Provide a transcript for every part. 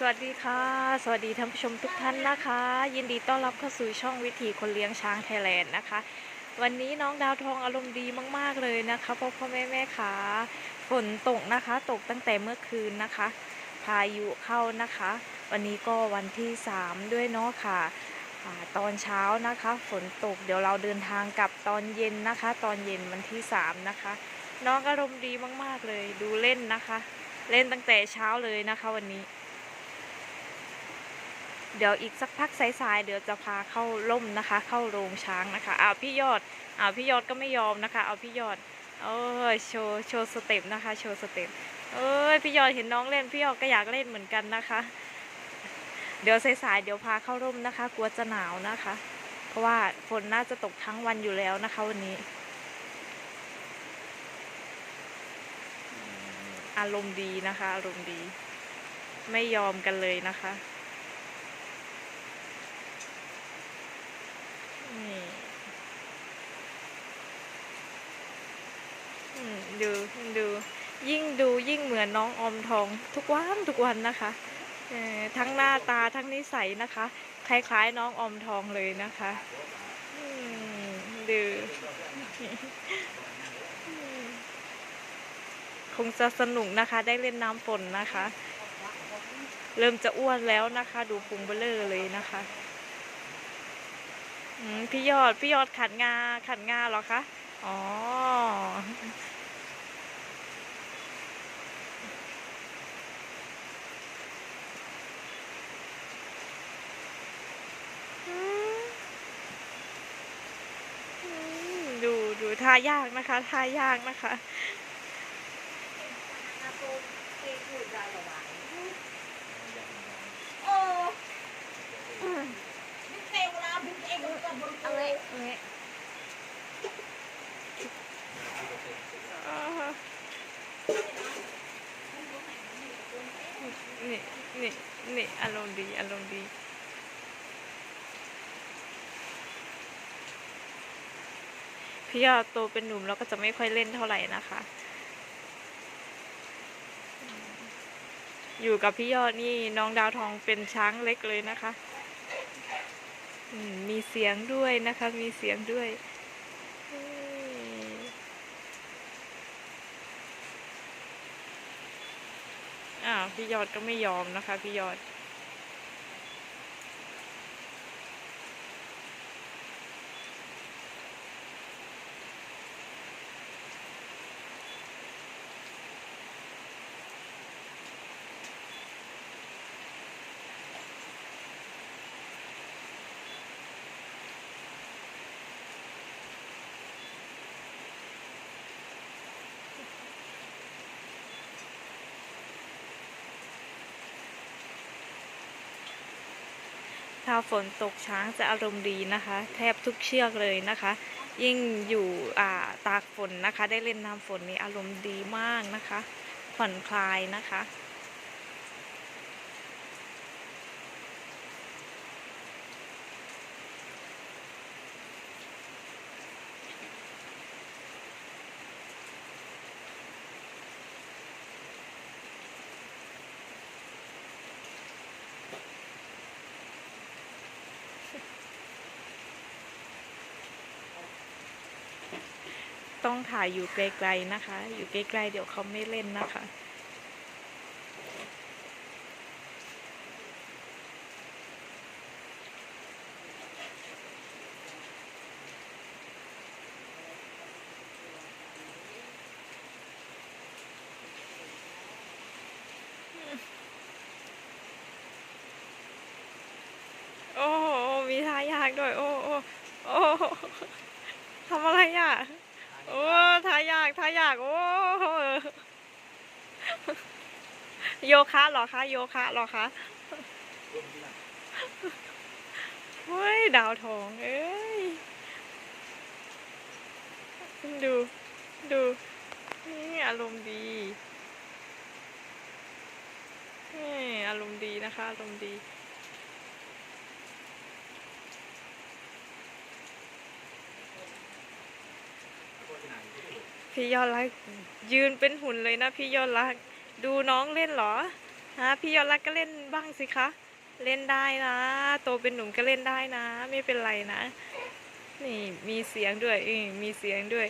สวัสดีค่ะ สวัสดีท่านผู้ชมทุกท่านนะคะ ยินดีต้อนรับเข้าสู่ช่องวิถีคนเลี้ยงช้างไทยแลนด์นะคะ วันนี้น้องดาวทองอารมณ์ดีมาก ๆ เลยนะคะพ่อพ่อแม่แม่ขาฝนตกนะคะ ตกตั้งแต่เมื่อคืนนะคะ พายุเข้านะคะ วันนี้ก็วันที่ 3 ด้วยเนาะค่ะอตอนเช้านะคะฝนตกเดี๋ยวเราเดินทางกลับตอนเย็นนะคะ ตอนเย็นวันที่ 3 นะคะ น้องอารมณ์ดีมาก ๆ เลยดูเล่นนะคะ เล่นตั้งแต่เช้าเลยนะคะวันนี้ เดี๋ยวอีกสักพักสายๆเดี๋ยวจะพาเข้าล่มนะคะ เข้าโรงช้างนะคะอ้าวพี่ยอดอ้าวพี่ยอดก็ไม่ยอมนะคะเอาพี่ยอดเออโชว์โชว์สเต็ปนะคะโชว์สเต็ปเอ้ยพี่ยอดเห็นน้องเล่นพี่ยอดก็อยากเล่นเหมือนกันนะคะ เดี๋ยวสายๆเดี๋ยวพาเข้าร่มนะคะ กลัวจะหนาวนะคะ เพราะว่าฝนน่าจะตกทั้งวันอยู่แล้วนะคะวันนี้ อารมณ์ดีนะคะ อารมณ์ดี ไม่ยอมกันเลยนะคะ นี่อืม ดูดู ยิ่งดูยิ่งเหมือนน้องอมทองทุกวันทุกวันนะคะทั้งหน้าตาทั้งนิสัยนะคะ คล้ายๆน้องอมทองเลยนะคะดูคงจะสนุกนะคะ ได้เล่นน้ำฝนนะคะ เริ่มจะอ้วนแล้วนะคะ ดูพุงเบลเลอร์เลยนะคะ พี่ยอด พี่ยอดขันงา ขันงาหรอคะ อ๋อ ดูดูท่ายากนะคะท่ายากนะคะ เอาไว้เอาไว้ อ่าฮะนี่ นี่อารมณ์ดีอารมณ์ดีพี่ยอดโตเป็นหนุ่มแล้วก็จะไม่ค่อยเล่นเท่าไหร่นะคะ อยู่กับพี่ยอดนี่น้องดาวทองเป็นช้างเล็กเลยนะคะอืมมีเสียงด้วยนะคะ มีเสียงด้วย อ้าวพี่ยอดก็ไม่ยอมนะคะ พี่ยอด ถ้าฝนตกช้างจะอารมณ์ดีนะคะ แทบทุกเชือกเลยนะคะ ยิ่งอยู่อ่าตากฝนนะคะ ได้เล่นน้ำฝนนี่อารมณ์ดีมากนะคะ ผ่อนคลายนะคะ ต้องถ่ายอยู่ไกลๆนะคะ อยู่ใกล้ๆเดี๋ยวเขาไม่เล่นนะคะโอ้โหมีท่ายากด้วย โอ้โอ้โอ้ทำอะไรอะ โอ้ทายากทายากโอ้โหโยคะหรอคะโยคะหรอคะเฮ้ยดาวทองเอ้ยดูดูนี่อารมณ์ดีนี่อารมณ์ดีนะคะ อารมณ์ดี พี่ยอดรักยืนเป็นหุ่นเลยนะพี่ยอดรัก ดูน้องเล่นเหรอฮะพี่ยอดรักก็เล่นบ้างสิคะ เล่นได้นะ โตเป็นหนุ่มก็เล่นได้นะ ไม่เป็นไรนะ นี่มีเสียงด้วยอืมมีเสียงด้วย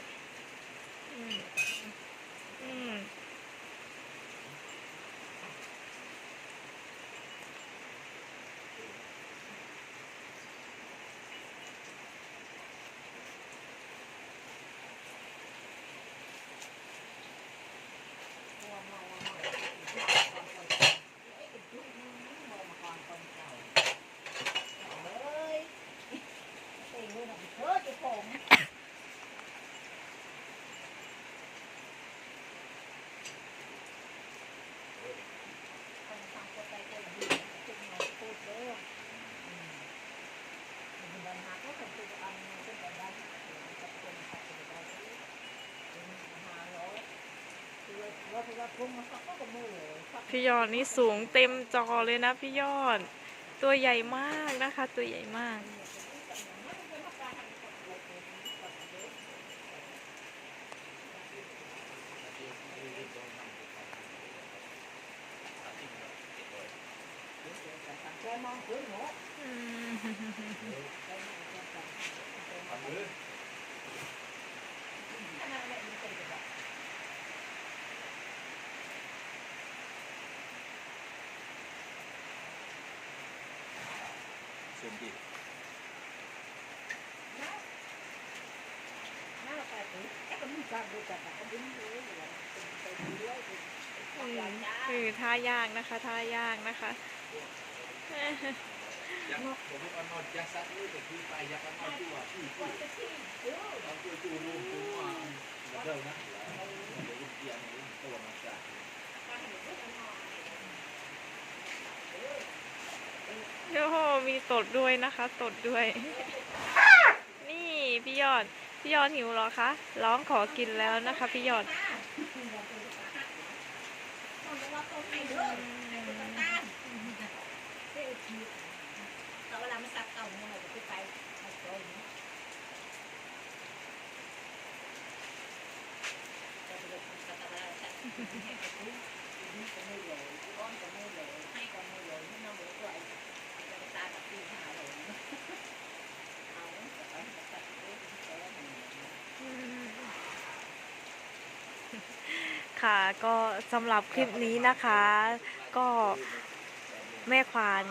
พี่ยอดนี่สูงเต็มจอเลยนะพี่ยอด ตัวใหญ่มากนะคะ ตัวใหญ่มาก อืมซูมดิอืมคือท่ายากนะคะท่ายากนะคะยังผมไม่นอนยักษ์ซัดเลยแต่คือไปยักษ์นอนตัวที่ที่เราตัวจูรูตัวมาเดิมนะเดี๋ยวเกียร์ตัวมาจาก โอ้โหมีตดด้วยนะคะ ตดด้วย นี่พี่ยอด พี่ยอดหิวหรอคะ ร้องขอกินแล้วนะคะพี่ยอดเว ลามันสับเก่าเนี่ยเราจะไปเอาไปดูสับเลาสับให้ไปดูนี่ก็ไม่เลยอ้อมก็ไม่เลยให้ก็ไม่เลยให้น้องค่ะก็สำหรับคลิปนี้นะคะ ก็ แม่ควาน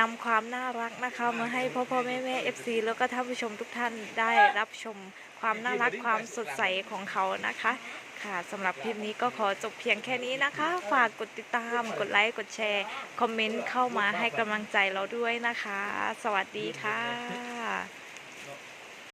นำความน่ารักนะคะมาให้พ่อพ่อแม่แม่เอฟซีแล้วก็ท่านผู้ชมทุกท่านได้รับชมความน่ารักความสดใสของเขานะคะ ค่ะสำหรับคลิปนี้ก็ขอจบเพียงแค่นี้นะคะ ฝากกดติดตาม กดไลค์ กดแชร์ คอมเมนต์เข้ามาให้กำลังใจเราด้วยนะคะ สวัสดีค่ะ